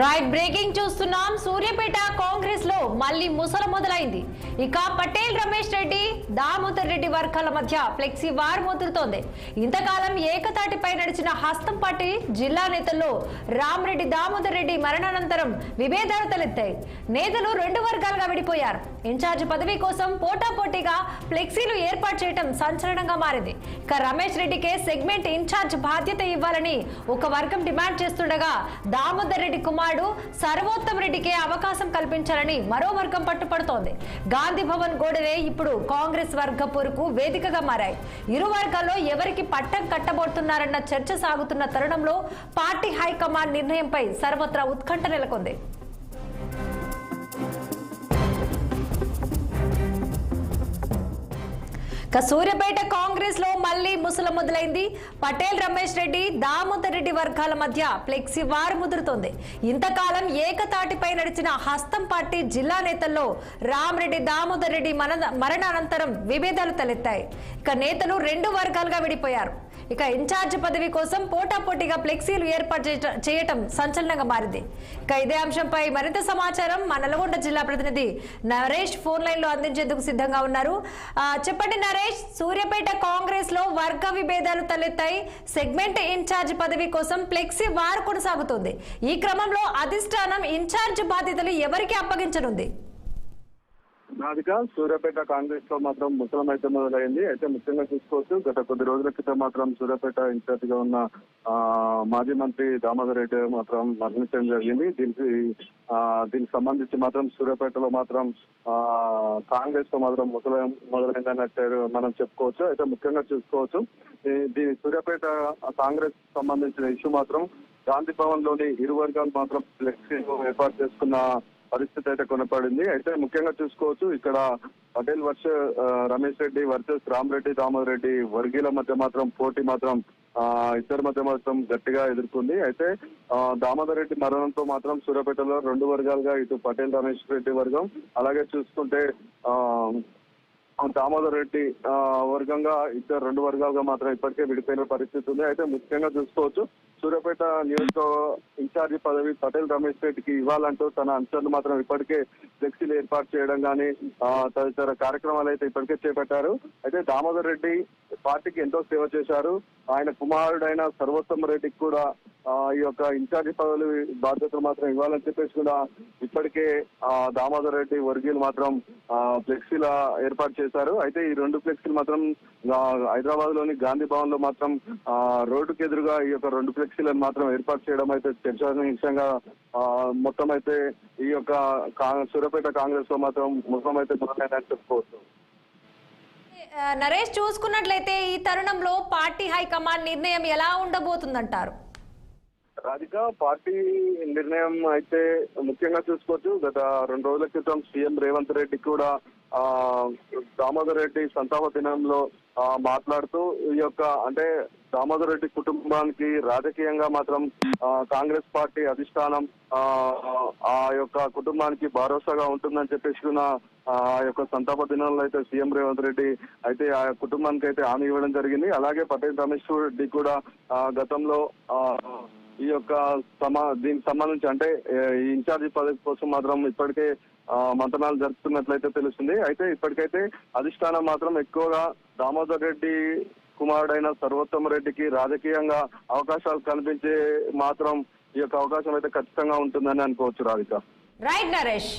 Right breaking చూస్తున్నాం. సూర్యపేట కాంగ్రెస్లో మళ్ళీ ముసలు మొదలైంది. ఇక పటేల్ రమేష్ రెడ్డి దామోదర్ రెడ్డి వర్గాల మధ్య ఫ్లెక్సీ వార్ ముదురుతోంది. ఇంతకాలం ఏకతాటిపై నడిచిన హస్తం పార్టీ జిల్లా నేతల్లో రామరెడ్డి దామోదర్ రెడ్డి మరణానంతరం విభేదాలు తలెత్తాయి. నేతలు రెండు వర్గాలుగా విడిపోయారు. ఇన్ఛార్జ్ పదవి కోసం పోటాపోటీగా ఫ్లెక్సీలు ఏర్పాటు చేయడం సంచలనంగా మారింది. ఇక రమేష్ రెడ్డికే సెగ్మెంట్ ఇన్ఛార్జ్ బాధ్యత ఇవ్వాలని ఒక వర్గం డిమాండ్ చేస్తుండగా దామోదర్ రెడ్డి కుమార్ కుమారుడు సర్వోత్తమ్ రెడ్డికే అవకాశం కల్పించాలని మరో వర్గం పట్టుపడుతోంది. గాంధీ భవన్ గోడలే ఇప్పుడు కాంగ్రెస్ వర్గ పొరుకు వేదికగా మారాయి. ఇరు వర్గాల్లో ఎవరికి పట్టం కట్టబోతున్నారన్న చర్చ సాగుతున్న తరుణంలో పార్టీ హైకమాండ్ నిర్ణయంపై సర్వత్రా ఉత్కంఠ నెలకొంది. ఇక సూర్యాపేట కాంగ్రెస్ లో మొదలైంది. పటేల్ రమేష్ రెడ్డి దామోదర్ రెడ్డి వర్గాల మధ్య ఫ్లెక్సీ వారు ముదురుతోంది. ఇంతకాలం ఏకతాటిపై నడిచిన హస్తం పార్టీ జిల్లా నేతల్లో రామరెడ్డి దామోదర్ రెడ్డి మరణానంతరం విభేదాలు తలెత్తాయి. ఇక నేతలు రెండు వర్గాలుగా విడిపోయారు. ఇక ఇన్ఛార్జ్ పదవి కోసం పోటాపోటీగా ఫ్లెక్సీలు ఏర్పాటు చేయటం సంచలనంగా మారింది. ఇక ఇదే అంశంపై మరింత సమాచారం మా నల్గొండ జిల్లా ప్రతినిధి నరేష్ ఫోన్ లైన్లో అందించేందుకు సిద్ధంగా ఉన్నారు. చెప్పండి నరేష్ సూర్యాపేట కాంగ్రెస్లో వర్గ విభేదాలు తలెత్తాయి. సెగ్మెంట్ ఇన్ఛార్జ్ పదవి కోసం ఫ్లెక్సీ వారు కొనసాగుతుంది. ఈ క్రమంలో అధిష్టానం ఇన్ఛార్జ్ బాధ్యతలు ఎవరికి అప్పగించనుంది? నాదిక సూర్యాపేట కాంగ్రెస్లో మాత్రం ముసలం అయితే మొదలైంది. అయితే ముఖ్యంగా చూసుకోవచ్చు గత కొద్ది రోజుల క్రితం మాత్రం సూర్యాపేట ఇన్ఛార్జ్గా ఉన్న మాజీ మంత్రి దామోదర్ రెడ్డి మాత్రం మరణించడం జరిగింది. దీనికి దీనికి సంబంధించి మాత్రం సూర్యాపేటలో మాత్రం కాంగ్రెస్లో మాత్రం ముసలం మొదలైందన్నట్టు మనం చెప్పుకోవచ్చు. అయితే ముఖ్యంగా చూసుకోవచ్చు దీని సూర్యాపేట కాంగ్రెస్ సంబంధించిన ఇష్యూ మాత్రం గాంధీ భవన్లోని ఇరు వర్గాలు మాత్రం ఫ్లెక్సీ ఏర్పాటు చేసుకున్న పరిస్థితి అయితే కొనపడింది. అయితే ముఖ్యంగా చూసుకోవచ్చు ఇక్కడ పటేల్ వర్ష రమేష్ రెడ్డి వర్సెస్ రామరెడ్డి దామోదర్ రెడ్డి మధ్య మాత్రం పోటీ మాత్రం ఇద్దరు ఇద్దరి మధ్య మాత్రం గట్టిగా ఎదుర్కొంది. అయితే దామోదర్ రెడ్డి మరణంతో మాత్రం సూర్యాపేటలో రెండు వర్గాలుగా ఇటు పటేల్ రమేష్ రెడ్డి వర్గం. అలాగే చూసుకుంటే ఆ దామోదర్ రెడ్డి వర్గంగా ఇద్దరు రెండు వర్గాలుగా మాత్రం ఇప్పటికే విడిపోయిన పరిస్థితి ఉంది. అయితే ముఖ్యంగా చూసుకోవచ్చు సూర్యాపేట నియోజకవర్గ ఇన్ఛార్జి పదవి పటేల్ రమేష్ రెడ్డికి ఇవ్వాలంటూ తన అంశాలు మాత్రం ఇప్పటికే ఫ్లెక్సీలు ఏర్పాటు చేయడం కానీ తదితర కార్యక్రమాలు అయితే ఇప్పటికే చేపట్టారు. అయితే దామోదర్ రెడ్డి పార్టీకి ఎంతో సేవ చేశారు. ఆయన కుమారుడైన సర్వోత్తమ రెడ్డికి కూడా ఈ యొక్క ఇన్ఛార్జి పదవులు బాధ్యతలు మాత్రం ఇవ్వాలని చెప్పేసి కూడా ఇప్పటికే దామోదర్ రెడ్డి వర్గీయులు మాత్రం ఆ, ఫ్లెక్సీల ఏర్పాటు చేశారు. అయితే ఈ రెండు ఫ్లెక్సీలు మాత్రం హైదరాబాద్లోని గాంధీ భవన్లో మాత్రం రోడ్డుకు ఎదురుగా ఈ యొక్క రెండు ఫ్లెక్సీలను మాత్రం ఏర్పాటు చేయడం అయితే చర్చనీయాంశంగా ఆ, మొత్తం అయితే ఈ యొక్క సూర్యాపేట కాంగ్రెస్లో మాత్రం మొత్తం అయితే మొదలైందని చెప్పుకోవచ్చు. నరేష్ చూసుకున్నట్లయితే ఈ తరుణంలో పార్టీ హైకమాండ్ నిర్ణయం ఎలా ఉండబోతుందంటారు? రాధిక పార్టీ నిర్ణయం అయితే ముఖ్యంగా చూసుకోవచ్చు. గత రెండు రోజుల క్రితం సీఎం రేవంత్ రెడ్డి కూడా దామోదర్ రెడ్డి సంతాప దినంలో మాట్లాడుతూ ఈ యొక్క అంటే దామోదర్ రెడ్డి కుటుంబానికి రాజకీయంగా మాత్రం కాంగ్రెస్ పార్టీ అధిష్టానం ఆ, యొక్క కుటుంబానికి భరోసాగా ఉంటుందని చెప్పేసి ఆ యొక్క సంతాప దినంలో అయితే సీఎం రేవంత్ రెడ్డి అయితే ఆ కుటుంబానికి అయితే హామీ ఇవ్వడం జరిగింది. అలాగే పటేల్ రమేష్ రెడ్డి కూడా గతంలో ఈ యొక్క సమా దీనికి సంబంధించి అంటే ఈ ఇన్ఛార్జి పదవి కోసం మాత్రం ఇప్పటికే మంతనాలు జరుపుతున్నట్లయితే తెలుస్తుంది. అయితే ఇప్పటికైతే అధిష్టానం మాత్రం ఎక్కువగా దామోదర్ రెడ్డి కుమారుడైన సర్వోత్తమ రెడ్డికి రాజకీయంగా అవకాశాలు కల్పించే మాత్రం ఈ యొక్క అవకాశం అయితే ఖచ్చితంగా ఉంటుందని అనుకోవచ్చు రాధిక. రైట్ నరేష్